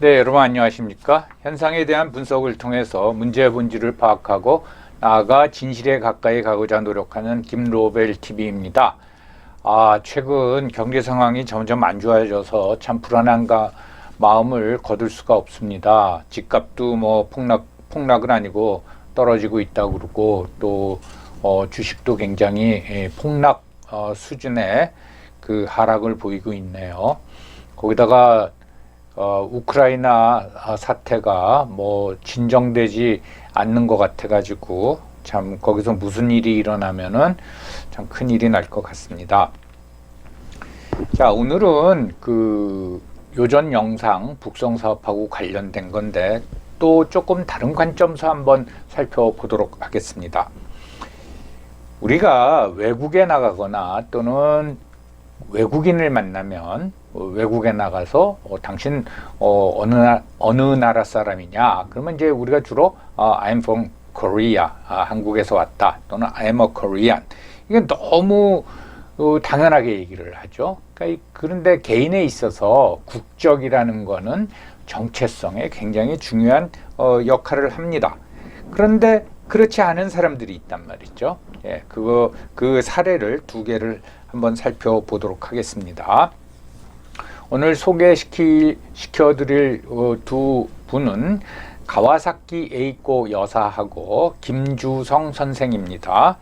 네, 여러분 안녕하십니까? 현상에 대한 분석을 통해서 문제의 본질을 파악하고 나아가 진실에 가까이 가고자 노력하는 김로벨 TV입니다. 아, 최근 경제 상황이 점점 안 좋아져서 참 불안한가 마음을 거둘 수가 없습니다. 집값도 뭐 폭락 폭락은 아니고 떨어지고 있다고 그러고 또 어, 주식도 굉장히 예, 폭락 어, 수준의 그 하락을 보이고 있네요. 거기다가 어, 우크라이나 아, 사태가 뭐 진정되지 않는 것 같아가지고 참 거기서 무슨 일이 일어나면은 참 큰 일이 날 것 같습니다. 자 오늘은 그 요전 영상 북송 사업하고 관련된 건데 또 조금 다른 관점에서 한번 살펴보도록 하겠습니다. 우리가 외국에 나가거나 또는 외국인을 만나면 어, 외국에 나가서 어, 당신 어, 어느 나, 어느 나라 사람이냐 그러면 이제 우리가 주로 어, I'm from Korea 아, 한국에서 왔다 또는 I'm a Korean 이게 너무 어, 당연하게 얘기를 하죠. 그러니까 이- 그런데 개인에 있어서 국적이라는 거는 정체성에 굉장히 중요한 어, 역할을 합니다. 그런데 그렇지 않은 사람들이 있단 말이죠. 예, 그거 그 사례를 두 개를 한번 살펴보도록 하겠습니다. 오늘 소개시키 시켜드릴 어, 두 분은 가와사키 에이코 여사하고 김주성 선생입니다.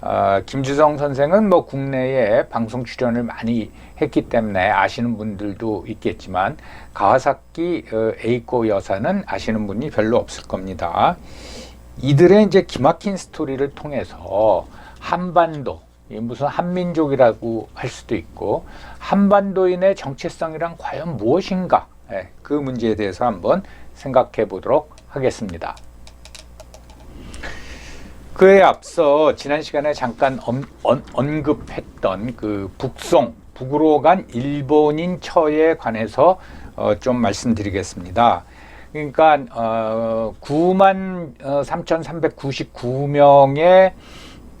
어, 김주성 선생은 뭐 국내에 방송 출연을 많이 했기 때문에 아시는 분들도 있겠지만 가와사키 어, 에이코 여사는 아시는 분이 별로 없을 겁니다. 이들의 이제 기막힌 스토리를 통해서 한반도 이 무슨 한민족이라고 할 수도 있고 한반도인의 정체성이란 과연 무엇인가 예, 그 문제에 대해서 한번 생각해 보도록 하겠습니다. 그에 앞서 지난 시간에 잠깐 언, 언, 언급했던 그 북송 북으로 간 일본인 처에 관해서 어, 좀 말씀드리겠습니다. 그러니까 어, 9만 어, 3,399명의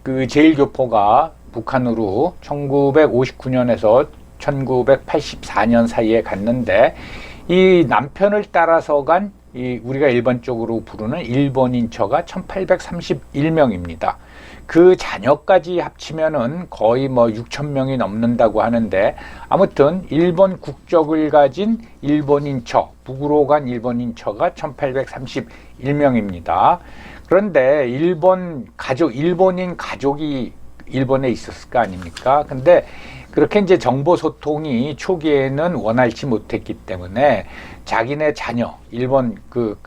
그 제일교포가 북한으로 1959년에서 1984년 사이에 갔는데 이 남편을 따라서 간 이 우리가 일반적으로 부르는 일본인처가 1831명입니다. 그 자녀까지 합치면은 거의 뭐 6천 명이 넘는다고 하는데 아무튼 일본 국적을 가진 일본인처 북으로 간 일본인처가 1831명입니다. 그런데 일본 가족 일본인 가족이 일본에 있었을 거 아닙니까? 근데 그렇게 이제 정보 소통이 초기에는 원활치 못했기 때문에 자기네 자녀 일본 그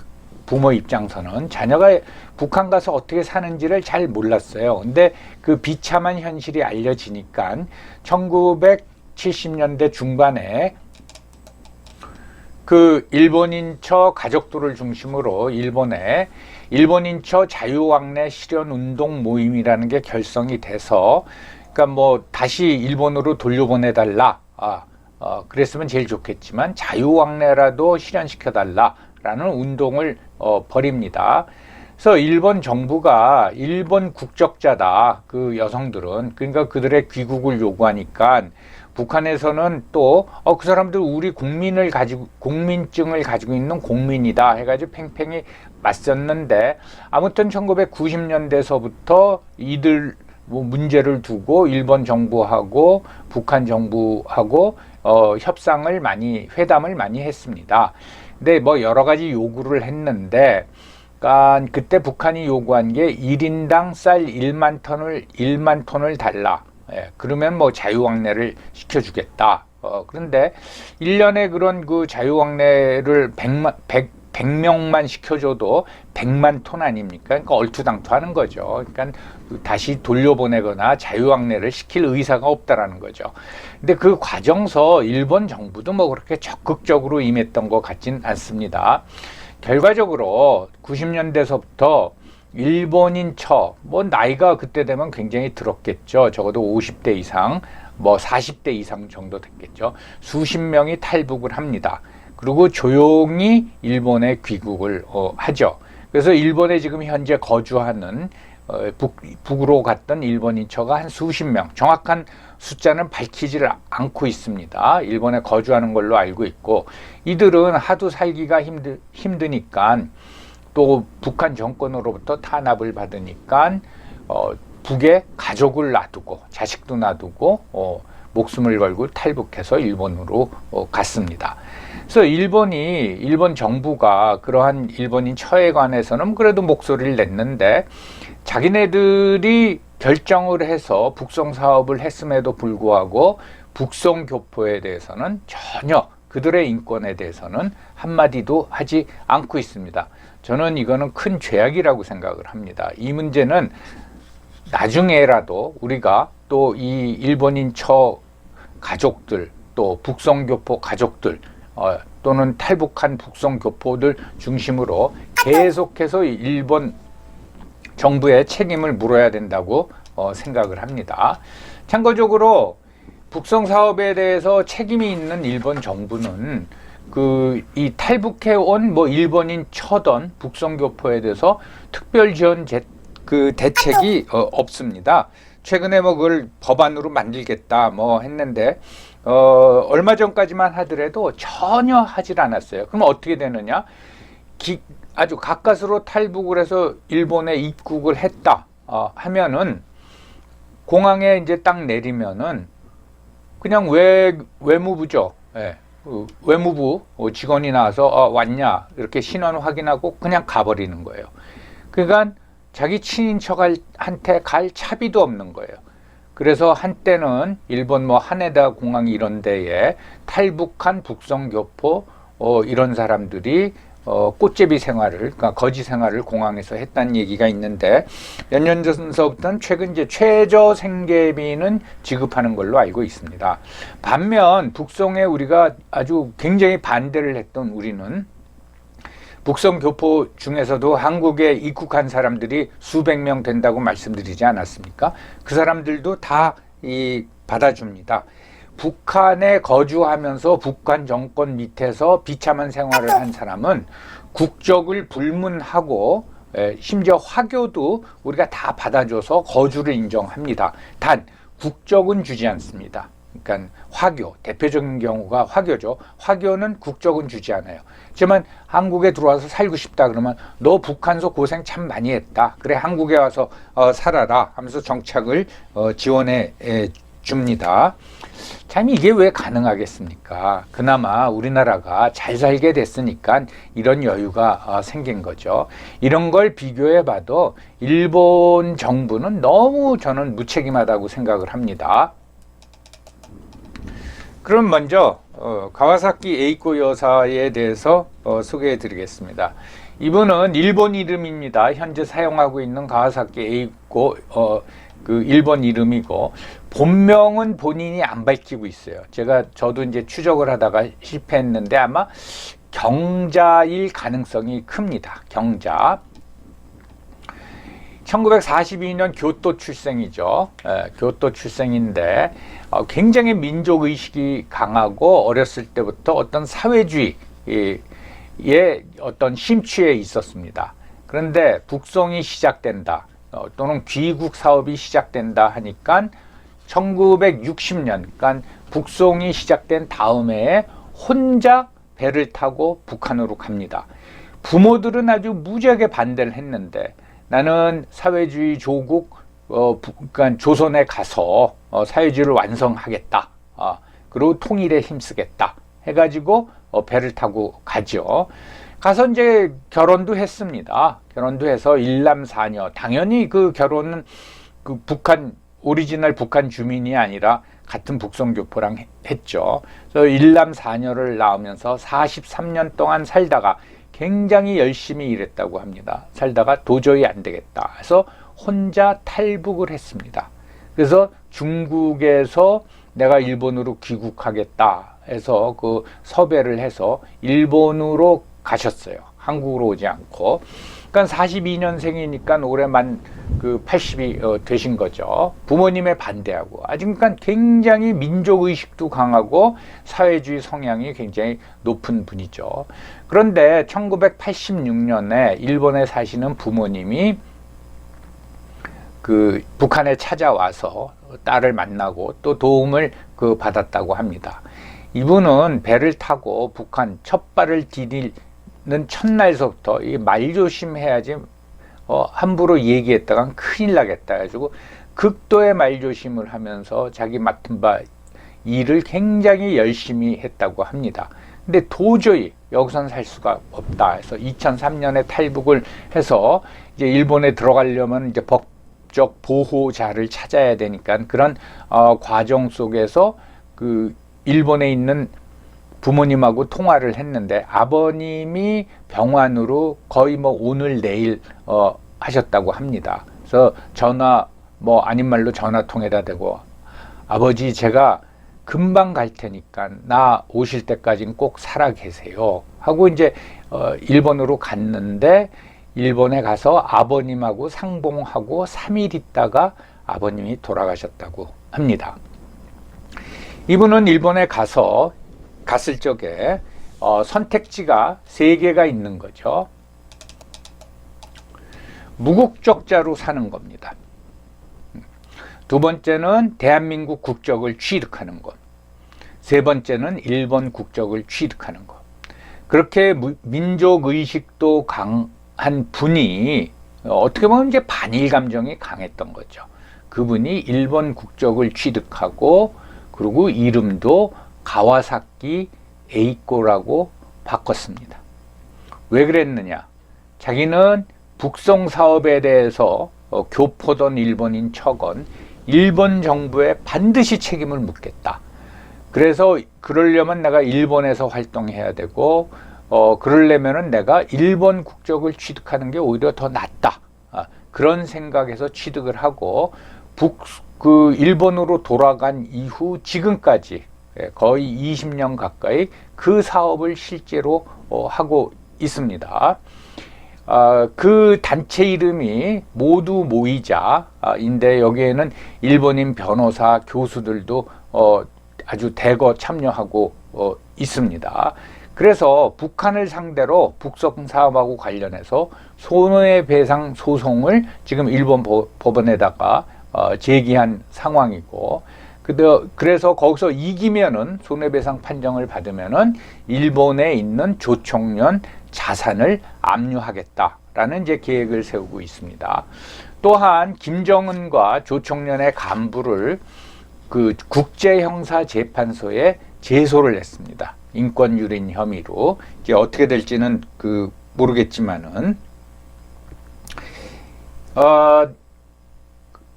부모 입장에서는 자녀가 북한 가서 어떻게 사는지를 잘 몰랐어요. 근데 그 비참한 현실이 알려지니까 1970년대 중반에 그 일본인 처 가족들을 중심으로 일본에 일본인처 자유왕래 실현 운동 모임이라는 게 결성이 돼서 그러니까 뭐 다시 일본으로 돌려보내 달라. 아, 어, 그랬으면 제일 좋겠지만 자유왕래라도 실현시켜 달라라는 운동을 어, 벌입니다. 그래서 일본 정부가 일본 국적자다 그 여성들은 그러니까 그들의 귀국을 요구하니까 북한에서는 또 어 그 사람들 우리 국민을 가지고 국민증을 가지고 있는 공민이다 해가지고 팽팽히 맞섰는데 아무튼 1990년대서부터 이들 뭐 문제를 두고 일본 정부하고 북한 정부하고 어 협상을 많이 회담을 많이 했습니다. 근데 뭐 여러 가지 요구를 했는데 그러니까 그때 북한이 요구한 게 1인당 쌀 1만 톤을 1만 톤을 달라. 예, 그러면 뭐 자유왕래를 시켜주겠다. 어, 그런데 1년에 그런 그 자유왕래를 100만, 100, 100명만 시켜줘도 100만 톤 아닙니까? 그러니까 얼토당토 하는 거죠. 그러니까 다시 돌려보내거나 자유왕래를 시킬 의사가 없다라는 거죠. 근데 그 과정서 일본 정부도 뭐 그렇게 적극적으로 임했던 것 같진 않습니다. 결과적으로 90년대서부터 일본인 처, 뭐 나이가 그때 되면 굉장히 들었겠죠. 적어도 50대 이상, 뭐 40대 이상 정도 됐겠죠. 수십 명이 탈북을 합니다. 그리고 조용히 일본에 귀국을 어, 하죠. 그래서 일본에 지금 현재 거주하는 어, 북, 북으로 갔던 일본 인처가 한 수십 명, 정확한 숫자는 밝히지를 않고 있습니다. 일본에 거주하는 걸로 알고 있고 이들은 하도 살기가 힘드, 힘드니까 또 북한 정권으로부터 탄압을 받으니까 어, 북에 가족을 놔두고 자식도 놔두고 어, 목숨을 걸고 탈북해서 일본으로 어, 갔습니다. 그래서 일본이 일본 정부가 그러한 일본인 처에 관해서는 그래도 목소리를 냈는데 자기네들이 결정을 해서 북송 사업을 했음에도 불구하고 북송 교포에 대해서는 전혀 그들의 인권에 대해서는 한마디도 하지 않고 있습니다. 저는 이거는 큰 죄악이라고 생각을 합니다. 이 문제는 나중에라도 우리가 또 이 일본인 처 가족들 또 북성교포 가족들 어, 또는 탈북한 북성교포들 중심으로 계속해서 일본 정부의 책임을 물어야 된다고 어, 생각을 합니다. 참고적으로 북성 사업에 대해서 책임이 있는 일본 정부는 그 이 탈북해 온 뭐 일본인 처던 북성 교포에 대해서 특별 지원 제, 그 대책이 어, 없습니다. 최근에 뭐 그걸 법안으로 만들겠다 뭐 했는데 어, 얼마 전까지만 하더라도 전혀 하질 않았어요. 그럼 어떻게 되느냐? 기, 아주 가까스로 탈북을 해서 일본에 입국을 했다 어, 하면은 공항에 이제 딱 내리면은 그냥 외 외무부죠. 예. 그 외무부 직원이 나와서 어, 왔냐 이렇게 신원 확인하고 그냥 가버리는 거예요. 그러니까 자기 친인척한테 갈 차비도 없는 거예요. 그래서 한때는 일본 뭐 하네다 공항 이런 데에 탈북한 북성교포 어, 이런 사람들이 어, 꽃제비 생활을, 그러니까 거지 생활을 공항에서 했다는 얘기가 있는데 몇 년 전서부터는 최근 이제 최저 생계비는 지급하는 걸로 알고 있습니다. 반면 북송에 우리가 아주 굉장히 반대를 했던 우리는 북성 교포 중에서도 한국에 입국한 사람들이 수백 명 된다고 말씀드리지 않았습니까? 그 사람들도 다 이 받아줍니다. 북한에 거주하면서 북한 정권 밑에서 비참한 생활을 한 사람은 국적을 불문하고 에, 심지어 화교도 우리가 다 받아줘서 거주를 인정합니다. 단 국적은 주지 않습니다. 그러니까 화교 대표적인 경우가 화교죠. 화교는 국적은 주지 않아요. 하지만 한국에 들어와서 살고 싶다 그러면 너 북한서 고생 참 많이 했다. 그래 한국에 와서 어, 살아라 하면서 정착을 어, 지원해 에, 줍니다. 참 이게 왜 가능하겠습니까? 그나마 우리나라가 잘 살게 됐으니까 이런 여유가 어, 생긴 거죠. 이런 걸 비교해 봐도 일본 정부는 너무 저는 무책임하다고 생각을 합니다. 그럼 먼저 어, 가와사키 에이코 여사에 대해서 어, 소개해 드리겠습니다. 이분은 일본 이름입니다. 현재 사용하고 있는 가와사키 에이코 어, 그 일본 이름이고 본명은 본인이 안 밝히고 있어요. 제가 저도 이제 추적을 하다가 실패했는데 아마 경자일 가능성이 큽니다. 경자. 1942년 교토 출생이죠. 에, 교토 출생인데 어, 굉장히 민족 의식이 강하고 어렸을 때부터 어떤 사회주의의 어떤 심취에 있었습니다. 그런데 북송이 시작된다. 어, 또는 귀국 사업이 시작된다 하니까 1960년, 그러니까 북송이 시작된 다음에 혼자 배를 타고 북한으로 갑니다. 부모들은 아주 무지하게 반대를 했는데 나는 사회주의 조국 어, 그러니까 조선에 가서 어, 사회주의를 완성하겠다. 어, 그리고 통일에 힘쓰겠다. 해가지고 어, 배를 타고 가죠. 가서 이제 결혼도 했습니다. 결혼도 해서 일남 사녀. 당연히 그 결혼은 그 북한 오리지널 북한 주민이 아니라 같은 북성교포랑 했죠. 그래서 일남 사녀를 낳으면서 43년 동안 살다가 굉장히 열심히 일했다고 합니다. 살다가 도저히 안 되겠다. 해서 혼자 탈북을 했습니다. 그래서 중국에서 내가 일본으로 귀국하겠다 해서 그 섭외를 해서 일본으로 가셨어요. 한국으로 오지 않고. 그러니까 42년생이니까 올해만 그 80이 어, 되신 거죠. 부모님의 반대하고. 아직 그러니까 굉장히 민족 의식도 강하고 사회주의 성향이 굉장히 높은 분이죠. 그런데 1986년에 일본에 사시는 부모님이 그 북한에 찾아와서 딸을 만나고 또 도움을 그 받았다고 합니다. 이분은 배를 타고 북한 첫 발을 디디 는 첫날서부터 이 말 조심해야지 어, 함부로 얘기했다간 큰일 나겠다 해가지고 극도의 말 조심을 하면서 자기 맡은 바 일을 굉장히 열심히 했다고 합니다. 근데 도저히 여기선 살 수가 없다 해서 2003년에 탈북을 해서 이제 일본에 들어가려면 이제 법적 보호자를 찾아야 되니까 그런 어, 과정 속에서 그 일본에 있는 부모님하고 통화를 했는데 아버님이 병환으로 거의 뭐 오늘 내일 어, 하셨다고 합니다. 그래서 전화 뭐 아닌 말로 전화 통해다 대고 아버지 제가 금방 갈 테니까 나 오실 때까지는 꼭 살아 계세요. 하고 이제 어, 일본으로 갔는데 일본에 가서 아버님하고 상봉하고 3일 있다가 아버님이 돌아가셨다고 합니다. 이분은 일본에 가서 갔을 적에 어, 선택지가 세 개가 있는 거죠. 무국적자로 사는 겁니다. 두 번째는 대한민국 국적을 취득하는 것. 세 번째는 일본 국적을 취득하는 것. 그렇게 민족 의식도 강한 분이 어떻게 보면 이제 반일 감정이 강했던 거죠. 그분이 일본 국적을 취득하고 그리고 이름도 가와사키 에이코라고 바꿨습니다. 왜 그랬느냐? 자기는 북송 사업에 대해서 어, 교포던 일본인 척은 일본 정부에 반드시 책임을 묻겠다. 그래서 그러려면 내가 일본에서 활동해야 되고 어 그러려면은 내가 일본 국적을 취득하는 게 오히려 더 낫다. 아, 그런 생각에서 취득을 하고 북 그 일본으로 돌아간 이후 지금까지 예, 거의 20년 가까이 그 사업을 실제로 어, 하고 있습니다. 아, 그 단체 이름이 모두 모이자인데 여기에는 일본인 변호사, 교수들도 어, 아주 대거 참여하고 어, 있습니다. 그래서 북한을 상대로 북송 사업하고 관련해서 손해배상 소송을 지금 일본 법원에다가 어, 제기한 상황이고 그래서 거기서 이기면은 손해배상 판정을 받으면은 일본에 있는 조총련 자산을 압류하겠다라는 이제 계획을 세우고 있습니다. 또한 김정은과 조총련의 간부를 그 국제형사재판소에 제소를 했습니다. 인권유린 혐의로 이게 어떻게 될지는 그 모르겠지만은 어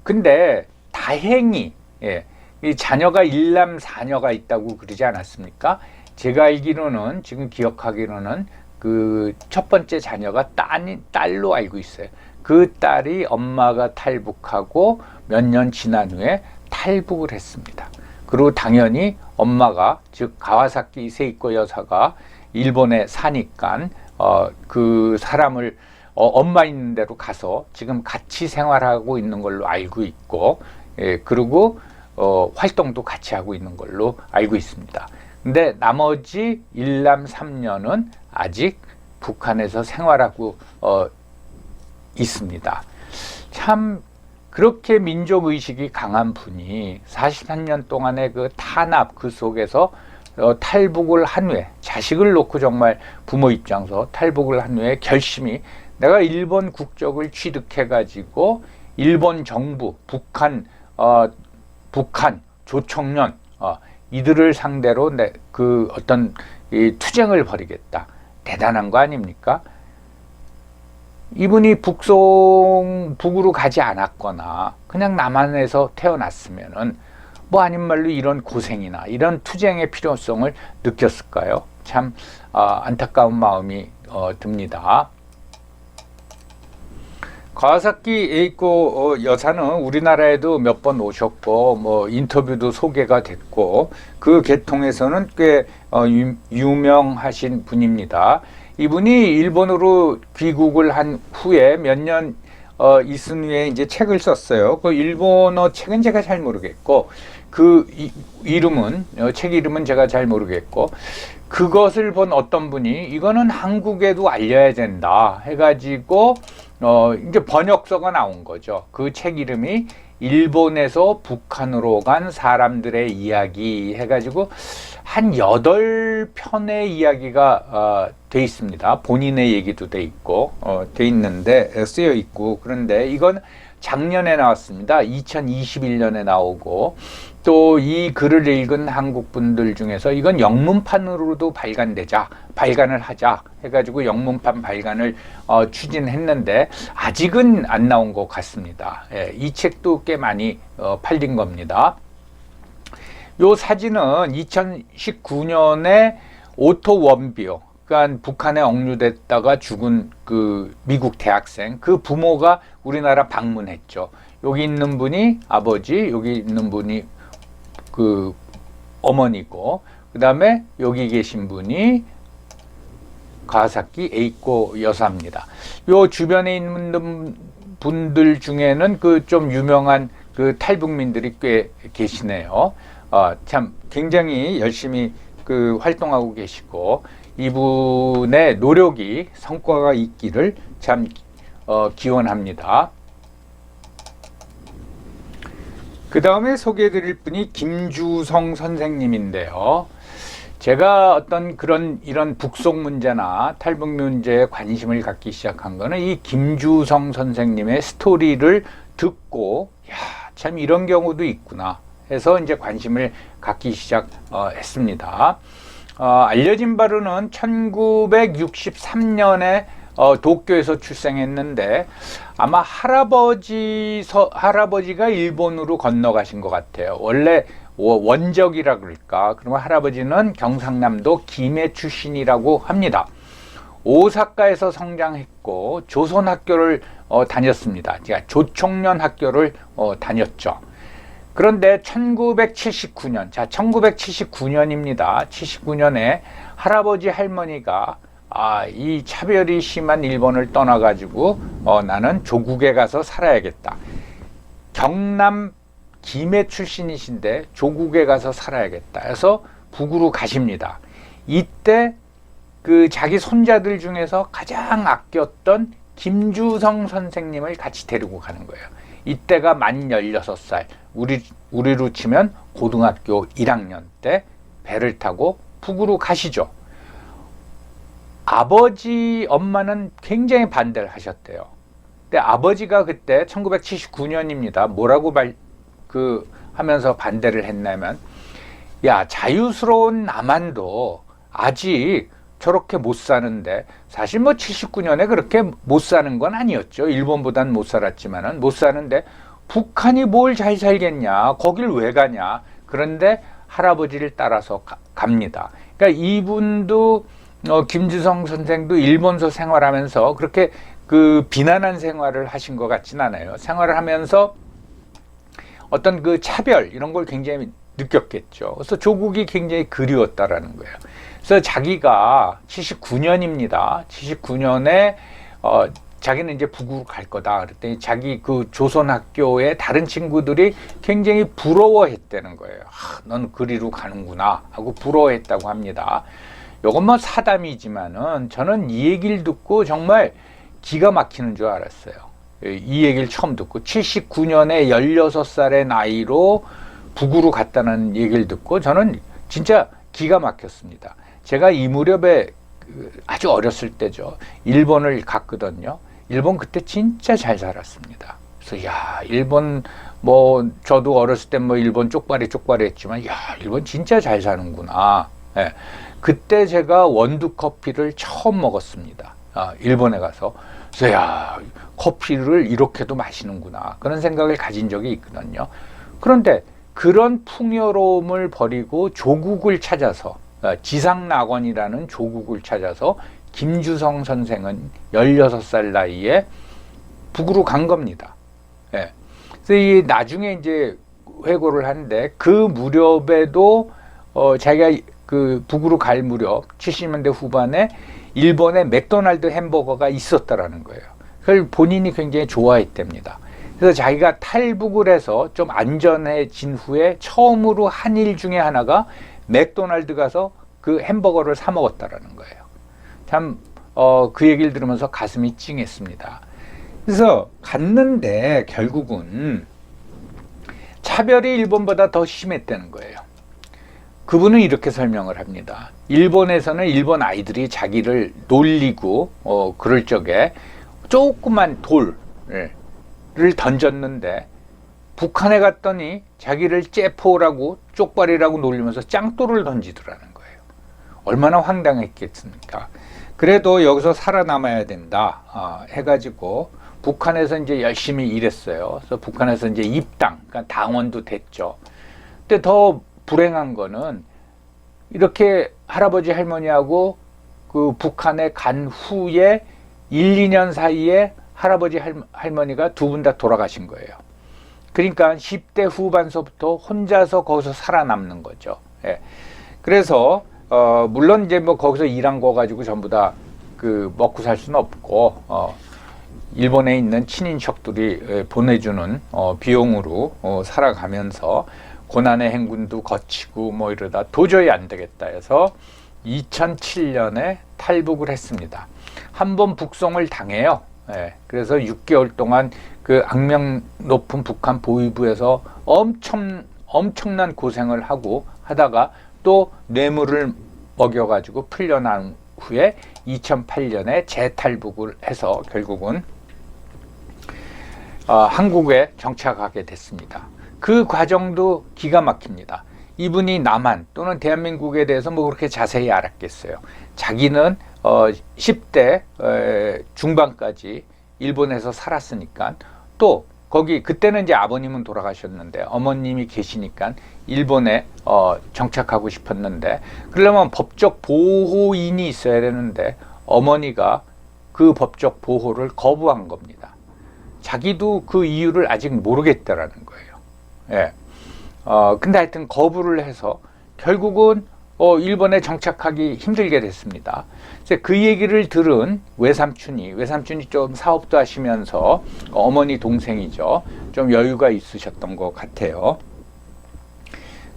근데 다행히 예, 이 자녀가 일남 사녀가 있다고 그러지 않았습니까? 제가 알기로는 지금 기억하기로는 그 첫 번째 자녀가 딸, 딸로 알고 있어요. 그 딸이 엄마가 탈북하고 몇 년 지난 후에 탈북을 했습니다. 그리고 당연히 엄마가 즉 가와사키 세이코 여사가 일본에 사니까 어, 그 사람을 어, 엄마 있는 대로 가서 지금 같이 생활하고 있는 걸로 알고 있고 예, 그리고 어, 활동도 같이 하고 있는 걸로 알고 있습니다. 근데 나머지 일남 삼녀는 아직 북한에서 생활하고 어, 있습니다. 참 그렇게 민족 의식이 강한 분이 43년 동안의 그 탄압 그 속에서 어, 탈북을 한 후에 자식을 놓고 정말 부모 입장에서 탈북을 한 후에 결심이 내가 일본 국적을 취득해 가지고 일본 정부 북한 어, 북한 조총련 어, 이들을 상대로 내, 그 어떤 이 투쟁을 벌이겠다 대단한 거 아닙니까? 이분이 북송 북으로 가지 않았거나 그냥 남한에서 태어났으면은 뭐 아닌 말로 이런 고생이나 이런 투쟁의 필요성을 느꼈을까요? 참 어, 안타까운 마음이 어, 듭니다. 가와사키 에이코 어, 여사는 우리나라에도 몇 번 오셨고 뭐 인터뷰도 소개가 됐고 그 계통에서는 꽤 어, 유명하신 분입니다. 이분이 일본으로 귀국을 한 후에 몇년 어, 있은 후에 이제 책을 썼어요. 그 일본어 책은 제가 잘 모르겠고 그 이, 이름은 어, 책 이름은 제가 잘 모르겠고 그것을 본 어떤 분이 이거는 한국에도 알려야 된다 해가지고 어, 이제 번역서가 나온 거죠. 그 책 이름이 일본에서 북한으로 간 사람들의 이야기 해가지고 한 여덟 편의 이야기가 어, 돼 있습니다. 본인의 얘기도 돼 있고 어, 돼 있는데 에, 쓰여 있고 그런데 이건 작년에 나왔습니다. 2021년에 나오고 또 이 글을 읽은 한국 분들 중에서 이건 영문판으로도 발간되자 발간을 하자 해가지고 영문판 발간을 어, 추진했는데 아직은 안 나온 것 같습니다. 예, 이 책도 꽤 많이 어, 팔린 겁니다. 요 사진은 2019년에 오토 원비오, 그러니까 북한에 억류됐다가 죽은 그 미국 대학생, 그 부모가 우리나라 방문했죠. 여기 있는 분이 아버지, 여기 있는 분이 그 어머니고, 그 다음에 여기 계신 분이 가와사키 에이코 여사입니다. 요 주변에 있는 분들 중에는 그 좀 유명한 그 탈북민들이 꽤 계시네요. 어, 참 굉장히 열심히 그 활동하고 계시고 이분의 노력이 성과가 있기를 참 어, 기원합니다. 그 다음에 소개해드릴 분이 김주성 선생님인데요. 제가 어떤 그런 이런 북송 문제나 탈북 문제에 관심을 갖기 시작한 거는 이 김주성 선생님의 스토리를 듣고 야, 참 이런 경우도 있구나 해서 이제 관심을 갖기 시작했습니다. 어, 알려진 바로는 1963년에 어, 도쿄에서 출생했는데 아마 할아버지 서, 할아버지가 일본으로 건너가신 것 같아요. 원래 원적이라 그럴까? 그러면 할아버지는 경상남도 김해 출신이라고 합니다. 오사카에서 성장했고 조선 학교를 어, 다녔습니다. 제가 조총련 학교를 어, 다녔죠. 그런데 1979년, 자 1979년입니다. 79년에 할아버지 할머니가 아, 이 차별이 심한 일본을 떠나가지고 어, 나는 조국에 가서 살아야겠다. 경남 김해 출신이신데 조국에 가서 살아야겠다 해서 북으로 가십니다. 이때 그 자기 손자들 중에서 가장 아꼈던 김주성 선생님을 같이 데리고 가는 거예요. 이때가 만 16살. 우리, 우리로 치면 고등학교 1학년 때 배를 타고 북으로 가시죠. 아버지, 엄마는 굉장히 반대를 하셨대요. 근데 아버지가 그때 1979년입니다. 뭐라고 말, 그 하면서 반대를 했냐면 야 자유스러운 남한도 아직 저렇게 못 사는데 사실 뭐 79년에 그렇게 못 사는 건 아니었죠. 일본보단 못 살았지만은 못 사는데 북한이 뭘 잘 살겠냐? 거길 왜 가냐? 그런데 할아버지를 따라서 가, 갑니다. 그러니까 이분도 어, 김주성 선생도 일본서 생활하면서 그렇게 그 비난한 생활을 하신 것 같진 않아요. 생활을 하면서 어떤 그 차별 이런 걸 굉장히 느꼈겠죠. 그래서 조국이 굉장히 그리웠다라는 거예요. 그래서 자기가 79년입니다. 79년에 어 자기는 이제 북으로 갈 거다. 그랬더니 자기 그 조선 학교의 다른 친구들이 굉장히 부러워했다는 거예요. 아, 넌 그리로 가는구나 하고 부러워했다고 합니다. 이건 뭐 사담이지만은 저는 이 얘기를 듣고 정말 기가 막히는 줄 알았어요. 이 얘기를 처음 듣고 79년에 16살의 나이로 북으로 갔다는 얘기를 듣고 저는 진짜 기가 막혔습니다. 제가 이 무렵에 그 아주 어렸을 때죠. 일본을 갔거든요. 일본 그때 진짜 잘 살았습니다. 그래서 야 일본 뭐 저도 어렸을 때 뭐 일본 쪽발이 쪽발이 했지만 야 일본 진짜 잘 사는구나. 예. 그때 제가 원두 커피를 처음 먹었습니다. 아, 일본에 가서 그래서 야 커피를 이렇게도 마시는구나 그런 생각을 가진 적이 있거든요. 그런데 그런 풍요로움을 버리고 조국을 찾아서 어, 지상낙원이라는 조국을 찾아서 김주성 선생은 16살 나이에 북으로 간 겁니다. 예. 그래서 이 나중에 이제 회고를 하는데 그 무렵에도 어 자기가 그 북으로 갈 무렵 70년대 후반에 일본에 맥도날드 햄버거가 있었다라는 거예요. 그걸 본인이 굉장히 좋아했답니다. 그래서 자기가 탈북을 해서 좀 안전해진 후에 처음으로 한 일 중에 하나가 맥도날드 가서 그 햄버거를 사 먹었다라는 거예요. 참, 어, 그 얘기를 들으면서 가슴이 찡했습니다. 그래서 갔는데 결국은 차별이 일본보다 더 심했다는 거예요. 그분은 이렇게 설명을 합니다. 일본에서는 일본 아이들이 자기를 놀리고 어 그럴 적에 조그만 돌을 던졌는데 북한에 갔더니 자기를 째포라고 쪽발이라고 놀리면서 짱돌을 던지더라는 거예요. 얼마나 황당했겠습니까? 그래도 여기서 살아남아야 된다 어, 해가지고 북한에서 이제 열심히 일했어요. 그래서 북한에서 이제 입당, 그러니까 당원도 됐죠. 근데 더 불행한 거는 이렇게 할아버지 할머니하고 그 북한에 간 후에 1, 2년 사이에 할아버지 할, 할머니가 두 분 다 돌아가신 거예요. 그러니까 10대 후반서부터 혼자서 거기서 살아남는 거죠. 예. 그래서 어 물론 이제 뭐 거기서 일한 거 가지고 전부 다 그 먹고 살 수는 없고 어 일본에 있는 친인척들이 예, 보내주는 어 비용으로 어 살아가면서 고난의 행군도 거치고 뭐 이러다 도저히 안 되겠다 해서 2007년에 탈북을 했습니다. 한 번 북송을 당해요. 예, 그래서 6개월 동안 그 악명 높은 북한 보위부에서 엄청 엄청난 고생을 하고 하다가 또 뇌물을 먹여가지고 풀려난 후에 2008년에 재탈북을 해서 결국은 어, 한국에 정착하게 됐습니다. 그 과정도 기가 막힙니다. 이분이 남한 또는 대한민국에 대해서 뭐 그렇게 자세히 알았겠어요. 자기는 어 10대 에, 중반까지 일본에서 살았으니까 또 거기 그때는 이제 아버님은 돌아가셨는데 어머님이 계시니까 일본에 어 정착하고 싶었는데 그러려면 법적 보호인이 있어야 되는데 어머니가 그 법적 보호를 거부한 겁니다. 자기도 그 이유를 아직 모르겠다라는 거 예. 어, 근데 하여튼 거부를 해서 결국은 어, 일본에 정착하기 힘들게 됐습니다. 그래서 그 얘기를 들은 외삼촌이, 외삼촌이 좀 사업도 하시면서 어머니 동생이죠. 좀 여유가 있으셨던 것 같아요.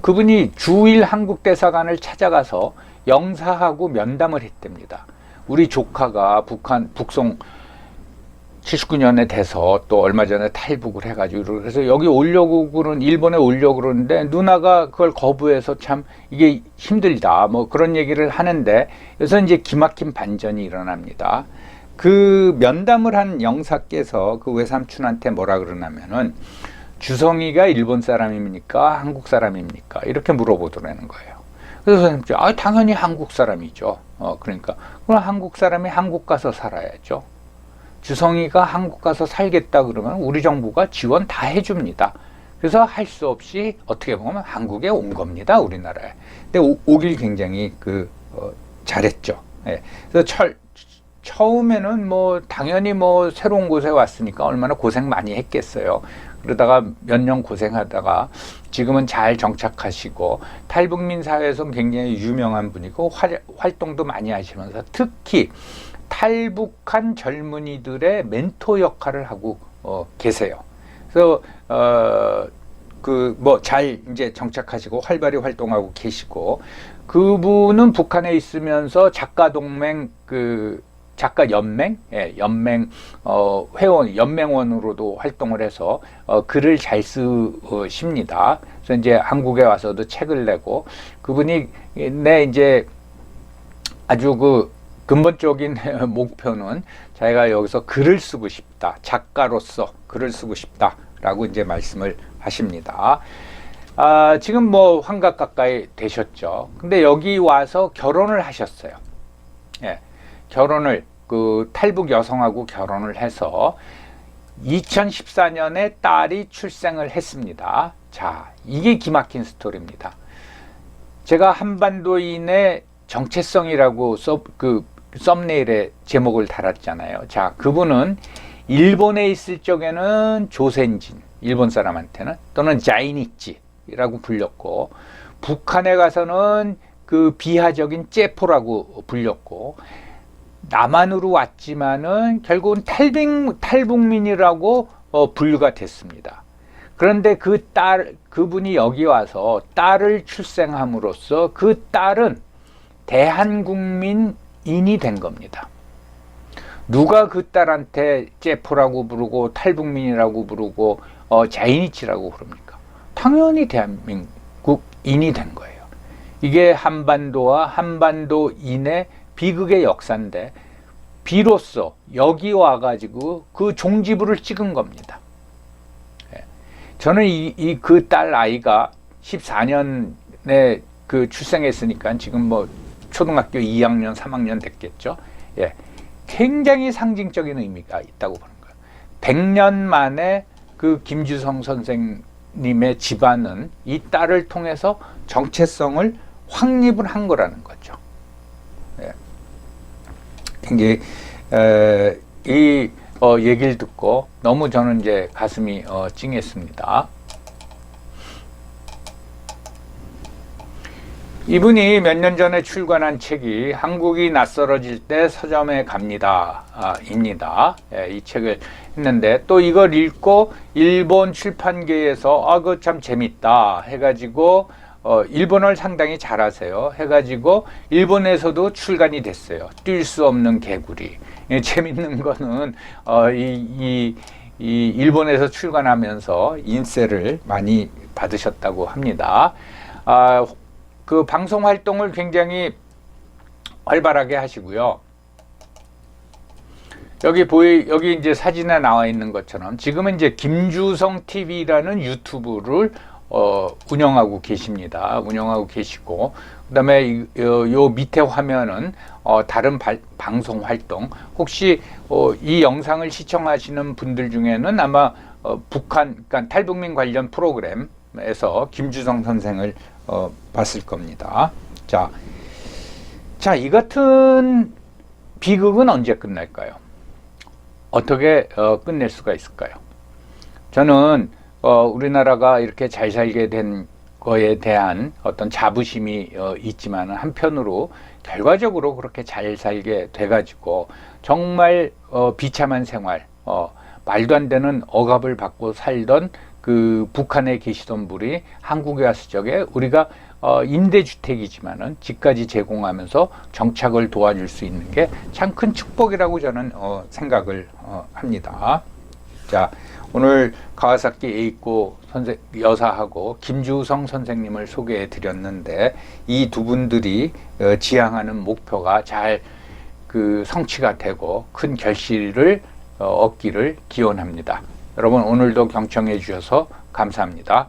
그분이 주일 한국 대사관을 찾아가서 영사하고 면담을 했답니다. 우리 조카가 북한, 북송 79년에 돼서 또 얼마 전에 탈북을 해가지고 그래서 여기 오려고 그러는 일본에 오려고 그러는데 누나가 그걸 거부해서 참 이게 힘들다 뭐 그런 얘기를 하는데 그래서 이제 기막힌 반전이 일어납니다. 그 면담을 한 영사께서 그 외삼촌한테 뭐라 그러냐면은 주성이가 일본 사람입니까 한국 사람입니까 이렇게 물어보더라는 거예요. 그래서 선생님 아 당연히 한국 사람이죠. 어 그러니까 그럼 한국 사람이 한국 가서 살아야죠. 주성이가 한국 가서 살겠다 그러면 우리 정부가 지원 다 해줍니다. 그래서 할 수 없이 어떻게 보면 한국에 온 겁니다, 우리나라에. 근데 오, 오길 굉장히 그 어, 잘했죠. 예. 그래서 철, 처음에는 뭐 당연히 뭐 새로운 곳에 왔으니까 얼마나 고생 많이 했겠어요. 그러다가 몇 년 고생하다가 지금은 잘 정착하시고 탈북민 사회에서 굉장히 유명한 분이고 활, 활동도 많이 하시면서 특히 탈북한 젊은이들의 멘토 역할을 하고 어, 계세요. 그래서 어, 그 뭐 잘 이제 정착하시고 활발히 활동하고 계시고 그분은 북한에 있으면서 작가 동맹 그 작가 연맹, 예, 연맹 어, 회원, 연맹원으로도 활동을 해서 어, 글을 잘 쓰십니다. 그래서 이제 한국에 와서도 책을 내고 그분이 내 이제 아주 그 근본적인 목표는 자기가 여기서 글을 쓰고 싶다. 작가로서 글을 쓰고 싶다 라고 이제 말씀을 하십니다. 아, 지금 뭐 환갑 가까이 되셨죠. 근데 여기 와서 결혼을 하셨어요. 예. 결혼을 그 탈북 여성하고 결혼을 해서 2014년에 딸이 출생을 했습니다. 자, 이게 기막힌 스토리입니다. 제가 한반도인의 정체성이라고 써 그 썸네일에 제목을 달았잖아요. 자, 그분은 일본에 있을 적에는 조센진, 일본 사람한테는 또는 자이니치라고 불렸고 북한에 가서는 그 비하적인 째포라고 불렸고 남한으로 왔지만은 결국은 탈북, 탈북민이라고 어, 분류가 됐습니다. 그런데 그 딸, 그분이 여기 와서 딸을 출생함으로써 그 딸은 대한국민 인이 된 겁니다. 누가 그 딸한테 제프라고 부르고 탈북민이라고 부르고 어, 자이니치라고 그럽니까? 당연히 대한민국인이 된 거예요. 이게 한반도와 한반도인의 비극의 역사인데 비로소 여기 와가지고 그 종지부를 찍은 겁니다. 예. 저는 이 그 딸 아이가 14년에 그 출생했으니까 지금 뭐 초등학교 2학년, 3학년 됐겠죠. 예. 굉장히 상징적인 의미가 있다고 보는 거예요. 100년 만에 그 김주성 선생님의 집안은 이 딸을 통해서 정체성을 확립을 한 거라는 거죠. 예. 이게 에, 이 어, 얘기를 듣고 너무 저는 이제 가슴이 어, 찡했습니다. 이분이 몇 년 전에 출간한 책이 한국이 낯설어질 때 서점에 갑니다. 아, 입니다. 예, 이 책을 했는데 또 이걸 읽고 일본 출판계에서 아, 그 참 재밌다 해가지고 어, 일본어를 상당히 잘하세요. 해가지고 일본에서도 출간이 됐어요. 뛸 수 없는 개구리. 예, 재밌는 거는 어, 이, 이, 이 일본에서 출간하면서 인세를 많이 받으셨다고 합니다. 아, 그 방송 활동을 굉장히 활발하게 하시고요. 여기 보이 여기 이제 사진에 나와 있는 것처럼 지금은 이제 김주성 TV라는 유튜브를 어, 운영하고 계십니다. 운영하고 계시고 그다음에 이, 요, 요 밑에 화면은 어, 다른 발, 방송 활동 혹시 어, 이 영상을 시청하시는 분들 중에는 아마 어, 북한 그러니까 탈북민 관련 프로그램에서 김주성 선생을 어, 봤을 겁니다. 자, 자, 이 같은 비극은 언제 끝날까요? 어떻게 어, 끝낼 수가 있을까요? 저는 어, 우리나라가 이렇게 잘 살게 된 거에 대한 어떤 자부심이 어, 있지만 한편으로 결과적으로 그렇게 잘 살게 돼가지고 정말 어, 비참한 생활, 어, 말도 안 되는 억압을 받고 살던 그 북한에 계시던 분이 한국에 왔을 적에 우리가 어, 임대주택이지만은 집까지 제공하면서 정착을 도와줄 수 있는 게 참 큰 축복이라고 저는 어, 생각을 어, 합니다. 자, 오늘 가와사키 에이코 선생 여사하고 김주성 선생님을 소개해 드렸는데 이 두 분들이 어, 지향하는 목표가 잘 그 성취가 되고 큰 결실을 어, 얻기를 기원합니다. 여러분 오늘도 경청해 주셔서 감사합니다.